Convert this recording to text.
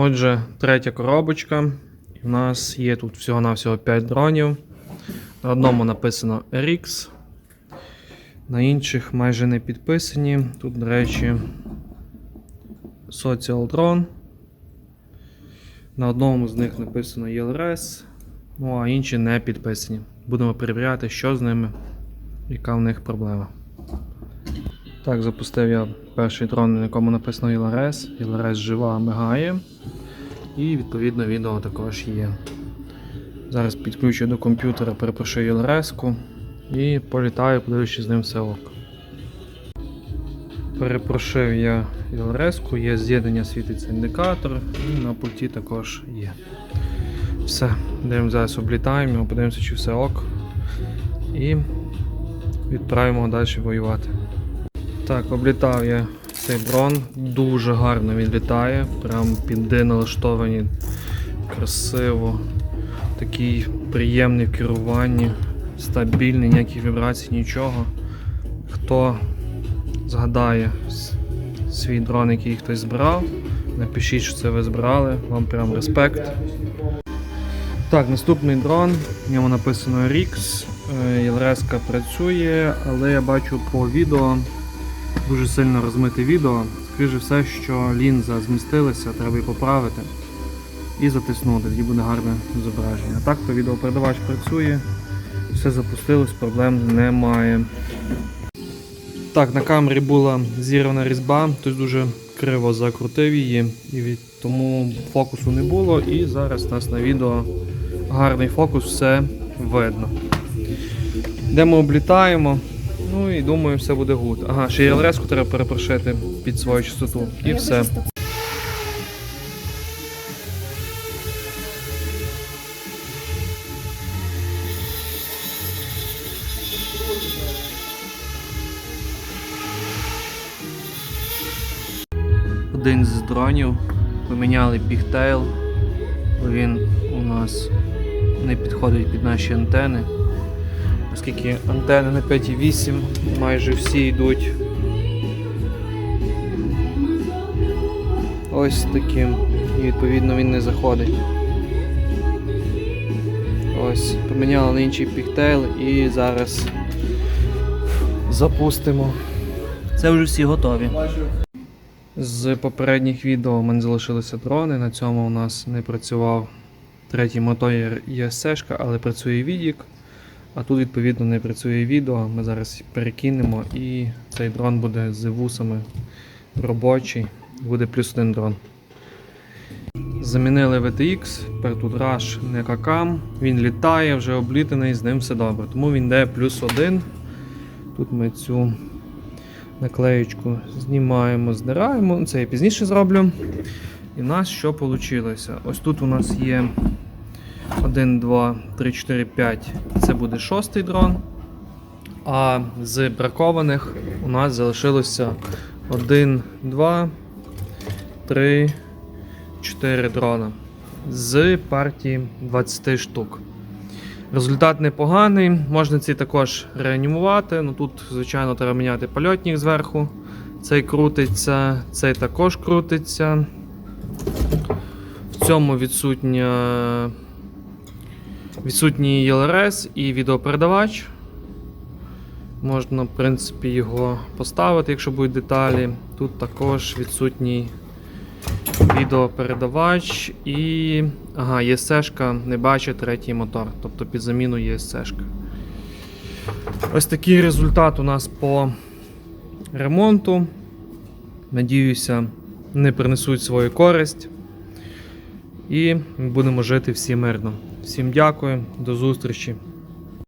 Отже, третя коробочка. В нас є тут всього-навсього 5 дронів. На одному написано RX, на інших майже не підписані. Тут, до речі, Social Drone. На одному з них написано ELRS, ну а інші не підписані. Будемо перевіряти, що з ними, яка в них проблема. Так, запустив я перший дрон, на якому написано ELRS. ELRS жива мигає. І відповідно відео також є. Зараз підключу до комп'ютера, перепрошую ELRS і політаю, подивлюсь, з ним все ок. Перепрошив я ELRS, є з'єднання, світиться індикатор, і на пульті також є. Все, дивимо зараз облітаємо подивимося, чи все ок. І відправимо далі воювати. Так, облітав я цей дрон, дуже гарно він літає, прям піди налаштовані, красиво, такий приємний в керуванні, стабільний, ніяких вібрацій, нічого. Хто згадає свій дрон, який хтось збирав, напишіть, що це ви збирали, вам прям респект. Так, наступний дрон, в ньому написано RX, Єлреска працює, але я бачу по відео дуже сильно розмите відео. Скоріше все, що лінза змістилася, треба її поправити і затиснути, тоді буде гарне зображення. Так то відеопередавач працює, все запустилось, проблем немає. Так, на камері була зірвана різьба, хтось дуже криво закрутив її, і від тому фокусу не було. І зараз у нас на відео гарний фокус, все видно. Де ми облітаємо, ну і думаю, все буде гуд. Ага, ще й резку треба перепрошити під свою частоту. І все. Один з дронів поміняли пігтейл, бо він у нас не підходить під наші антени. Оскільки антени на 5,8 майже всі йдуть ось таким. І відповідно він не заходить. Ось, поміняли на інший пігтейл і зараз запустимо. Це вже всі готові. З попередніх відео у мене залишилися дрони. На цьому у нас не працював третій мотор ESC, але працює відік. А тут, відповідно, не працює відео. Ми зараз перекинемо і цей дрон буде з вусами робочий. Буде плюс один дрон. Замінили VTX, тепер тут Rush не какам. Він літає, вже облітаний, з ним все добре. Тому він йде плюс один. Тут ми цю наклеєчку знімаємо, здираємо. Це я пізніше зроблю. І в нас що вийшло? Ось тут у нас є 1, 2, 3, 4, 5. Це буде шостий дрон. А з бракованих у нас залишилося 1, 2, 3, 4 дрона з партії 20 штук. Результат непоганий, можна ці також реанімувати. Ну Тут, звичайно, треба міняти польотник зверху. Цей крутиться, цей також крутиться. В цьому відсутня відсутній ЄЛРС і відеопередавач. Можна, в принципі, його поставити, якщо будуть деталі. Тут також відсутній відеопередавач і. Ага, ЄСЕшка не бачить третій мотор, тобто під заміну ЄСЕшка. Ось такий результат у нас по ремонту. Надіюся, не принесуть свою користь. І будемо жити всі мирно. Всім дякую, до зустрічі.